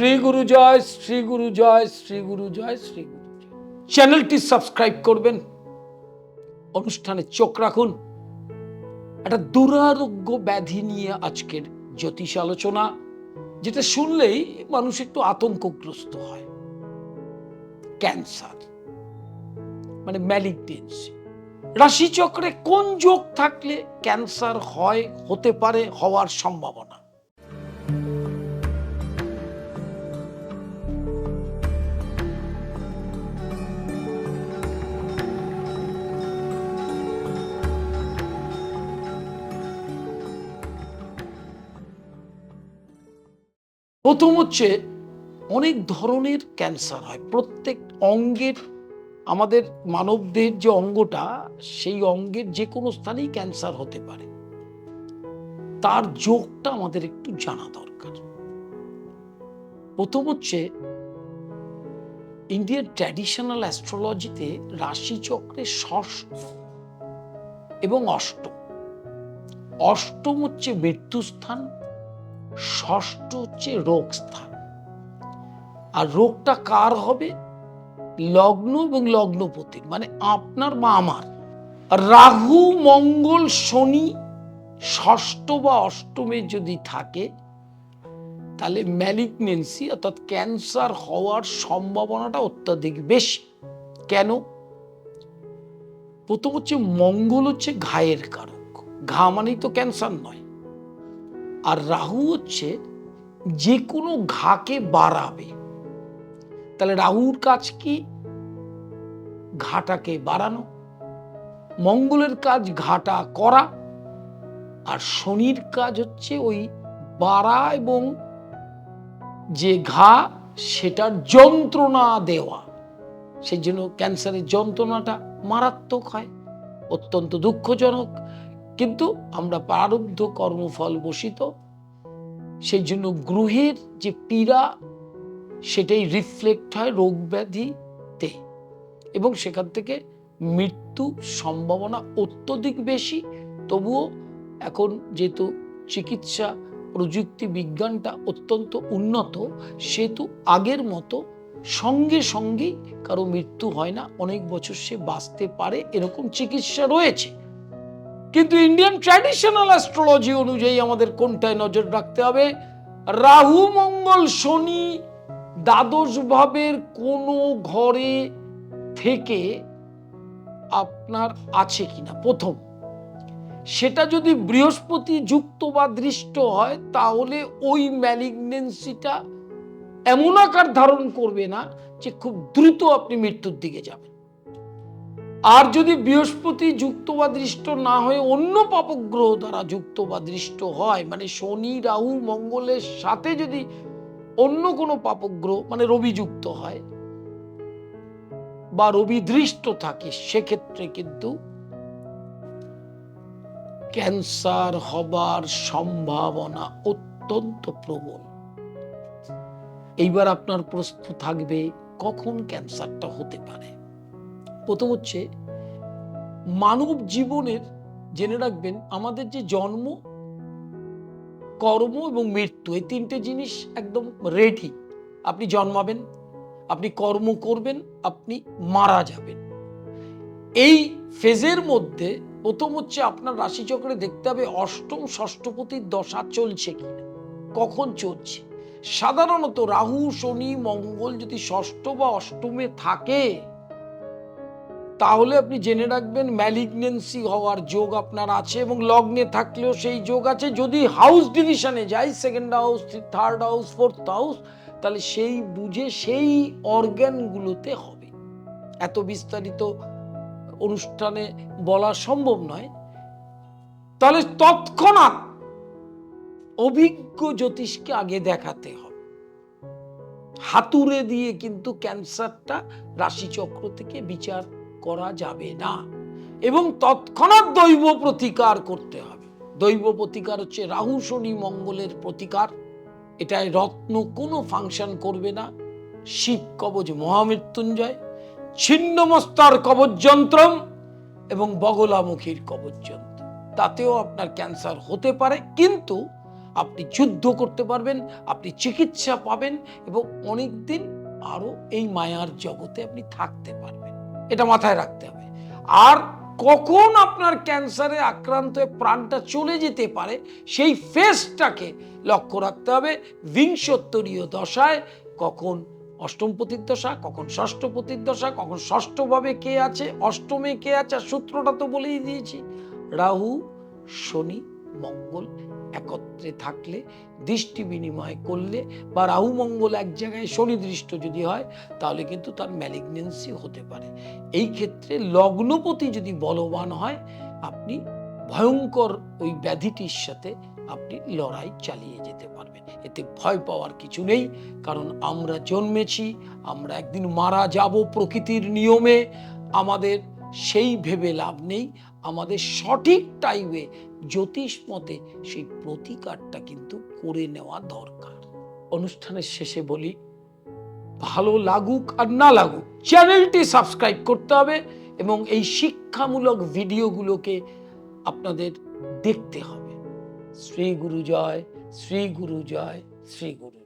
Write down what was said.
শ্রী গুরু জয়, শ্রী গুরু জয়, শ্রী গুরু জয়, শ্রী গুরু চ্যানেলটি সাবস্ক্রাইব করবেন। অনুষ্ঠানে চোখ রাখুন। একটা দুরারোগ্য ব্যাধি নিয়ে আজকের জ্যোতিষ আলোচনা, যেটা শুনলেই মানুষ একটু আতঙ্কগ্রস্ত হয়। ক্যান্সার মানে ম্যালিগনেন্সি রাশিচক্রে কোন যোগ থাকলে ক্যান্সার হয়, হতে পারে, হওয়ার সম্ভাবনা? প্রথম হচ্ছে অনেক ধরনের ক্যান্সার হয়। প্রত্যেক অঙ্গের আমাদের মানবদেহের যে অঙ্গটা, সেই অঙ্গের যে কোনো স্থানেই ক্যান্সার হতে পারে। তার যোগটা আমাদের একটু জানা দরকার। প্রথম হচ্ছে ইন্ডিয়ান ট্র্যাডিশনাল অ্যাস্ট্রোলজিতে রাশিচক্রে ষষ্ঠ এবং অষ্টম। অষ্টম হচ্ছে মৃত্যুস্থান ষষ্ঠ হচ্ছে রোগ স্থান। আর রোগটা কার হবে? লগ্ন এবং লগ্নপতির মানে আপনার বা আমার। রাহু, মঙ্গল, শনি ষষ্ঠ বা অষ্টমে যদি থাকে, তাহলে ম্যালিগনেন্সি অর্থাৎ ক্যান্সার হওয়ার সম্ভাবনাটা অত্যাধিক বেশি। কেন? প্রথম হচ্ছে মঙ্গল হচ্ছে ঘায়ের কারক। ঘা মানেই তো ক্যান্সার নয়। আর রাহু হচ্ছে যে কোনো ঘাকে বাড়াবে। তাহলে রাহুর কাজ কি? ঘাটাকে বাড়ানো, মঙ্গলের কাজ ঘাটা করা, আর শনির কাজ হচ্ছে ওই বাড়া এবং যে ঘা, সেটার যন্ত্রণা দেওয়া। সেই জন্য ক্যান্সারের যন্ত্রণাটা মারাত্মক হয়, অত্যন্ত দুঃখজনক। কিন্তু আমরা প্রারব্ধ কর্মফল বসিত। সেই জন্য গ্রহের যে পীড়া, সেটাই রিফ্লেক্ট হয় রোগ ব্যাধিতে। এবং সেখান থেকে মৃত্যু সম্ভাবনা অত্যধিক বেশি। তবুও এখন যেহেতু চিকিৎসা প্রযুক্তি বিজ্ঞানটা অত্যন্ত উন্নত, সেহেতু আগের মতো সঙ্গে সঙ্গেই কারও মৃত্যু হয় না। অনেক বছর সে বাঁচতে পারে এরকম চিকিৎসা রয়েছে। কিন্তু ইন্ডিয়ান ট্র্যাডিশনাল অ্যাস্ট্রোলজি অনুযায়ী আমাদের কোনটায় নজর রাখতে হবে? রাহু, মঙ্গল, শনি দ্বাদশ ভাবের কোনো ঘরে থেকে আপনার আছে কিনা? প্রথম, সেটা যদি বৃহস্পতি যুক্ত বা দৃষ্ট হয়, তাহলে ওই ম্যালিগনেন্সিটা এমন আকার ধারণ করবে না যে খুব দ্রুত আপনি মৃত্যুর দিকে যাবেন। আর যদি বৃহস্পতি যুক্ত বা দৃষ্ট না হয়ে অন্য পাপগ্রহ দ্বারা যুক্ত বা দৃষ্ট হয় মানে শনি, রাহু, মঙ্গলের সাথে যদি অন্য কোনো পাপগ্রহ মানে রবি যুক্ত হয় বা রবি দৃষ্ট থাকে, সেক্ষেত্রে কিন্তু ক্যান্সার হবার সম্ভাবনা অত্যন্ত প্রবল। এইবার আপনার প্রশ্ন থাকবে, কখন ক্যান্সারটা হতে পারে? প্রথম হচ্ছে, মানব জীবনের জেনে রাখবেন, আমাদের যে জন্ম, কর্ম এবং মৃত্যু, এই তিনটে জিনিস একদম রেডি আপনি জন্মাবেন, আপনি কর্ম করবেন, আপনি মারা যাবেন। এই ফেজের মধ্যে প্রথম হচ্ছে আপনার রাশিচক্রে দেখতে হবে অষ্টম, ষষ্ঠপতির দশা চলছে কিনা কখন চলছে। সাধারণত রাহু, শনি, মঙ্গল যদি ষষ্ঠ বা অষ্টমে থাকে তাহলে আপনি জেনে রাখবেন ম্যালিগনেন্সি হওয়ার যোগ আপনার আছে এবং লগ্নে থাকলেও সেই যোগ আছে। যদি হাউস ডিভিশনে যাই second house third house fourth house তাহলে সেই বুঝে সেই অর্গ্যানগুলোতে হবে। এত বিস্তারিত অনুষ্ঠানে বলা সম্ভব নয়। তাহলে তৎক্ষণাৎ অভিজ্ঞ জ্যোতিষকে আগে দেখাতে হবে। হাতুড়ে দিয়ে কিন্তু ক্যান্সারটা রাশিচক্র থেকে বিচার করা যাবে না। এবং তৎক্ষণাৎ দৈব প্রতিকার করতে হবে। দৈব প্রতিকার হচ্ছে রাহু, শনি, মঙ্গলের প্রতিকার। এটায় রত্ন কোনো ফাংশন করবে না। শিব কবচ মহামৃত্যুঞ্জয়, ছিন্নমস্তার কবচ যন্ত্রম এবং বগলামুখীর কবচ যন্ত্র। তাতেও আপনার ক্যান্সার হতে পারে, কিন্তু আপনি যুদ্ধ করতে পারবেন, আপনি চিকিৎসা পাবেন এবং অনেক দিন আরও এই মায়ার জগতে আপনি থাকতে পারবেন। এটা মাথায় রাখতে হবে। আর কখন আপনার ক্যান্সারে আক্রান্ত হয়ে প্রাণটা চলে যেতে পারে, সেই ফেসটাকে লক্ষ্য রাখতে হবে। বিংশোত্তরীয় দশায় কখন অষ্টমপতির দশা, কখন ষষ্ঠপতির দশা, কখন ষষ্ঠভাবে কে আছে, অষ্টমে কে আছে সূত্রটা তো বলেই দিয়েছি। রাহু, শনি, মঙ্গল একত্রে থাকলে, দৃষ্টি বিনিময় করলে বা রাহু মঙ্গল এক জায়গায় শনি দৃষ্ট যদি হয়, তাহলে কিন্তু তার ম্যালিগনেন্সি হতে পারে। এই ক্ষেত্রে লগ্নপতি যদি বলবান হয়, আপনি ভয়ঙ্কর ওই ব্যাধিটির সাথে আপনি লড়াই চালিয়ে যেতে পারবেন। এতে ভয় পাওয়ার কিছু নেই, কারণ আমরা জন্মেছি, আমরা একদিন মারা যাব প্রকৃতির নিয়মে। আমাদের সেই ভেবে লাভ নেই, আমাদের সঠিক টাইমে জ্যোতিষ মতে সেই প্রতিকারটা কিন্তু করে নেওয়া দরকার। অনুষ্ঠানের শেষে বলি, ভালো লাগুক আর না লাগুক, চ্যানেলটি সাবস্ক্রাইব করতে হবে এবং এই শিক্ষামূলক ভিডিওগুলোকে আপনাদের দেখতে হবে। শ্রী গুরু জয়, শ্রী গুরু জয়, শ্রী গুরু।